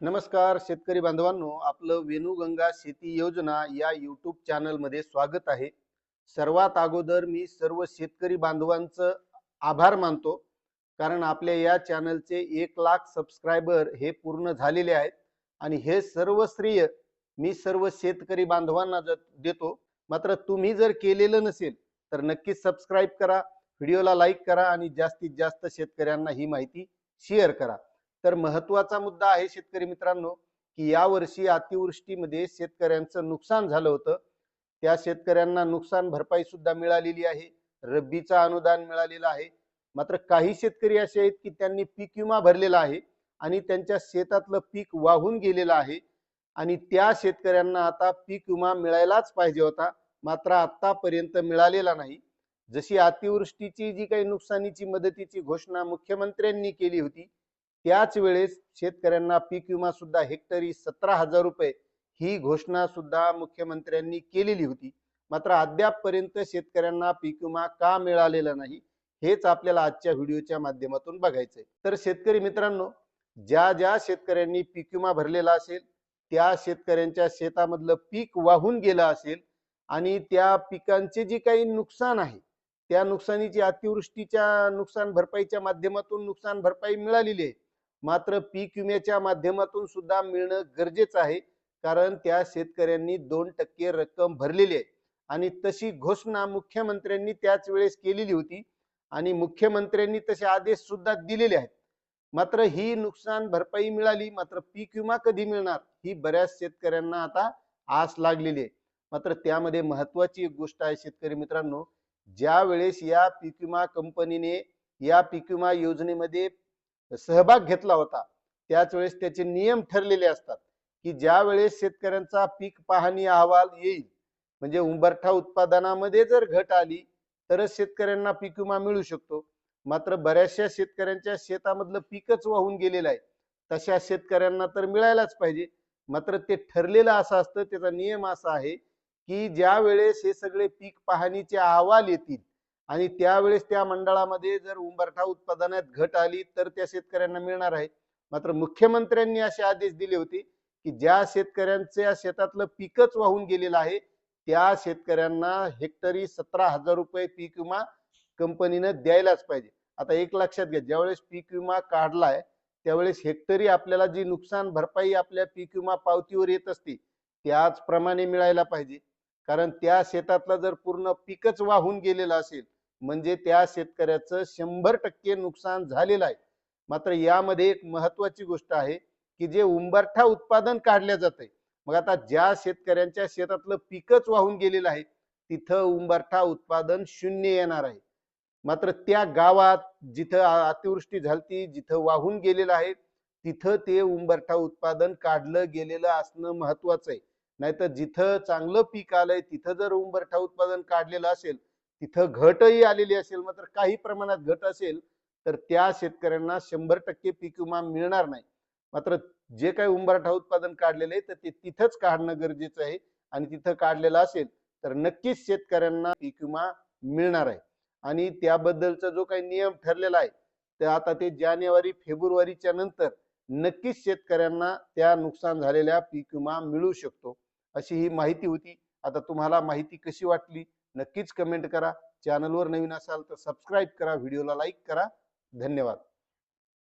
नमस्कार शेतकरी बांधवांनो. आपलं वेणुगंगा शेती योजना या यूट्यूब चॅनलमध्ये स्वागत आहे. सर्वात अगोदर मी सर्व शेतकरी बांधवांचं आभार मानतो. कारण आपल्या या चॅनलचे एक लाख सबस्क्रायबर हे पूर्ण झालेले आहेत. आणि हे सर्व श्रेय मी सर्व शेतकरी बांधवांना देतो. मात्र तुम्ही जर केलेलं नसेल तर नक्कीच सबस्क्राईब करा व्हिडिओला लाईक करा आणि जास्तीत जास्त शेतकऱ्यांना ही माहिती शेअर करा. तर महत्त्वाचा मुद्दा आहे शेतकरी मित्रांनो की या वर्षी अतिवृष्टीमध्ये शेतकऱ्यांचं नुकसान झालं होतं. त्या शेतकऱ्यांना नुकसान भरपाई सुद्धा मिळालेली आहे. रब्बीचं अनुदान मिळालेलं आहे. मात्र काही शेतकरी असे आहेत की त्यांनी पीक विमा भरलेला आहे आणि त्यांच्या शेतातलं पीक वाहून गेलेलं आहे आणि त्या शेतकऱ्यांना आता पीक विमा मिळायलाच पाहिजे होता. मात्र आतापर्यंत मिळालेला नाही. जशी अतिवृष्टीची जी काही नुकसानीची मदतीची घोषणा मुख्यमंत्र्यांनी केली होती त्याच वेळेस शेतकऱ्यांना पीक विमा सुद्धा हेक्टरी सतरा हजार रुपये ही घोषणा सुद्धा मुख्यमंत्र्यांनी केलेली होती. मात्र अद्यापपर्यंत शेतकऱ्यांना पीक विमा का मिळालेला नाही हेच आपल्याला आजच्या व्हिडिओच्या माध्यमातून बघायचंय. तर शेतकरी मित्रांनो ज्या ज्या शेतकऱ्यांनी पीक विमा भरलेला असेल त्या शेतकऱ्यांच्या शेतामधलं पीक वाहून गेलं असेल आणि त्या पिकांचे जे काही नुकसान आहे त्या नुकसानीची अतिवृष्टीच्या नुकसान भरपाईच्या माध्यमातून नुकसान भरपाई मिळालेली आहे मात्र पीक विम्याच्या माध्यमातून सुद्धा मिळणं गरजेचं आहे. कारण त्या शेतकऱ्यांनी दोन टक्के रक्कम भरलेली आहे. आणि तशी घोषणा मुख्यमंत्र्यांनी त्याच वेळेस केलेली होती. आणि मुख्यमंत्र्यांनी तसे आदेश सुद्धा दिलेले आहेत. मात्र ही नुकसान भरपाई मिळाली. मात्र पीक विमा कधी मिळणार ही बऱ्याच शेतकऱ्यांना आता आस लागलेली आहे. मात्र त्यामध्ये महत्वाची एक गोष्ट आहे शेतकरी मित्रांनो. ज्या वेळेस या पीक विमा कंपनीने या पीक विमा योजनेमध्ये सहभाग घेतला होता. त्याच वेळेस त्याचे नियम ठरलेले असतात की ज्या वेळेस शेतकऱ्यांचा पीक पाहणी अहवाल येईल म्हणजे उंबरठा उत्पादनामध्ये जर घट आली तरच शेतकऱ्यांना पीक विमा मिळू शकतो. मात्र बऱ्याचशा शेतकऱ्यांच्या शेतामधलं पीकच वाहून गेलेलं आहे. तशा शेतकऱ्यांना तर मिळायलाच पाहिजे. मात्र ते ठरलेलं असं असतं त्याचा नियम असा आहे की ज्या वेळेस हे सगळे पीक पाहणीचे अहवाल येतील आणि त्यावेळेस त्या मंडळामध्ये जर उंबरठा उत्पादनात घट आली तर त्या शेतकऱ्यांना मिळणार आहे. मात्र मुख्यमंत्र्यांनी असे आदेश दिले होते की ज्या शेतकऱ्यांच्या शेतातलं पीकच वाहून गेलेलं आहे त्या शेतकऱ्यांना हेक्टरी सतरा हजार रुपये पीक विमा कंपनीनं द्यायलाच पाहिजे. आता एक लक्षात घ्या ज्यावेळेस पीक विमा काढलाय त्यावेळेस हेक्टरी आपल्याला जी नुकसान भरपाई आपल्या पीक विमा पावतीवर येत असते त्याचप्रमाणे मिळायला पाहिजे. कारण त्या शेतातलं जर पूर्ण पीकच वाहून गेलेलं असेल म्हणजे त्या शेतकऱ्याचं शंभर टक्के नुकसान झालेलं आहे. मात्र यामध्ये एक महत्वाची गोष्ट आहे की जे उंबरठा उत्पादन काढल्या जात आहे मग आता ज्या शेतकऱ्यांच्या शेतातलं पीकच वाहून गेलेलं आहे तिथं उंबरठा उत्पादन शून्य येणार आहे. मात्र त्या गावात जिथं अतिवृष्टी झालती जिथं वाहून गेलेलं आहे तिथं ते उंबरठा उत्पादन काढलं गेलेलं असणं महत्वाचं आहे. नाहीतर जिथं चांगलं पीक आलंय तिथं जर उंबरठा उत्पादन काढलेलं असेल तिथं घटही आलेली असेल मात्र काही प्रमाणात घट असेल तर त्या शेतकऱ्यांना शंभर टक्के पीक विमा मिळणार नाही. मात्र जे काही उंबरठा उत्पादन काढलेलं आहे तर ते तिथंच काढणं गरजेचं आहे आणि तिथं काढलेलं असेल तर नक्कीच शेतकऱ्यांना पीक विमा मिळणार आहे. आणि त्याबद्दलचा जो काही नियम ठरलेला आहे तर आता ते जानेवारी फेब्रुवारीच्या नंतर नक्कीच शेतकऱ्यांना त्या नुकसान झालेल्या पीक विमा मिळू शकतो अशी ही माहिती होती. आता तुम्हाला माहिती कशी वाटली? नक्कीच कमेंट करा. चॅनलवर नवीन असाल तर सबस्क्राईब करा. व्हिडिओला लाईक करा. धन्यवाद.